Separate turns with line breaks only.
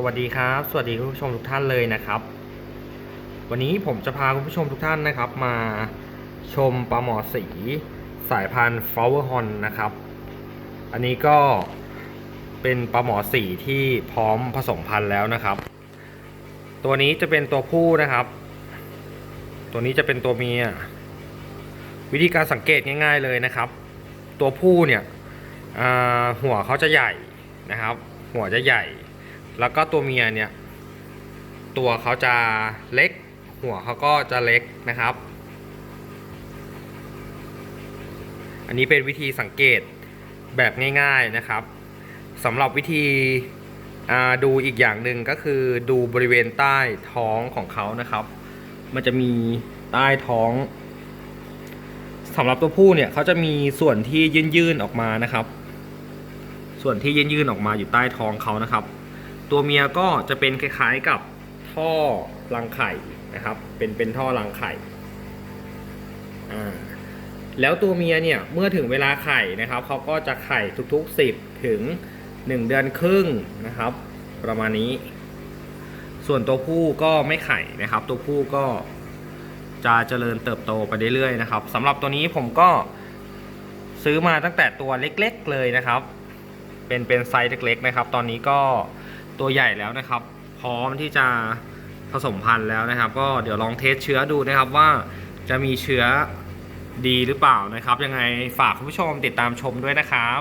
สวัสดีครับ สวัสดีคุณผู้ชมทุกท่านเลยนะครับ วันนี้ผมจะพาคุณผู้ชมทุกท่านนะครับ มาชมปลาหมอสีสายพันธุ์ flower horn นะครับ อันนี้ก็เป็นปลาหมอสีที่พร้อมผสมพันธุ์แล้วนะครับ ตัวนี้จะเป็นตัวผู้นะครับ ตัวนี้จะเป็นตัวเมีย วิธีการสังเกตง่าย ๆเลยนะครับ ตัวผู้เนี่ยหัวเขาจะใหญ่นะครับ หัวจะใหญ่ แล้วก็ตัวเมียเนี่ย ตัวเขาจะเล็ก หัวเขาก็จะเล็กนะครับ อันนี้เป็นวิธีสังเกตแบบง่ายๆนะครับสำหรับวิธีดูอีกอย่างหนึ่งก็คือดูบริเวณใต้ท้องของเขานะครับ มันจะมีใต้ท้องสำหรับตัวผู้เนี่ยเขาจะมีส่วนที่ยื่นๆออกมานะครับ ส่วนที่ยื่นๆออกมาอยู่ใต้ท้องเขานะครับ ตัวเมียก็จะเป็นคล้ายๆกับท่อรังไข่นะครับ เป็นเป็นท่อรังไข่อ่าแล้วตัวเมียเนี่ยเมื่อถึงเวลาไข่นะครับเขาก็จะไข่ทุกๆ 10 ถึง 1 เดือนครึ่งนะครับ ประมาณนี้ ส่วนตัวผู้ก็ไม่ไข่นะครับ ตัวผู้ก็จะเจริญเติบโตไปเรื่อยๆนะครับสำหรับตัวนี้ผมก็ซื้อมาตั้งแต่ตัวเล็กๆเลยนะครับ เป็นเป็นไซส์เล็กๆนะครับ ตอนนี้ก็ ตัวใหญ่แล้วนะครับ พร้อมที่จะผสมพันธุ์แล้วนะครับ ก็เดี๋ยวลองเทสเชื้อดูนะครับว่าจะมีเชื้อดีหรือเปล่านะครับ ยังไงฝากคุณผู้ชมติดตามชมด้วยนะครับ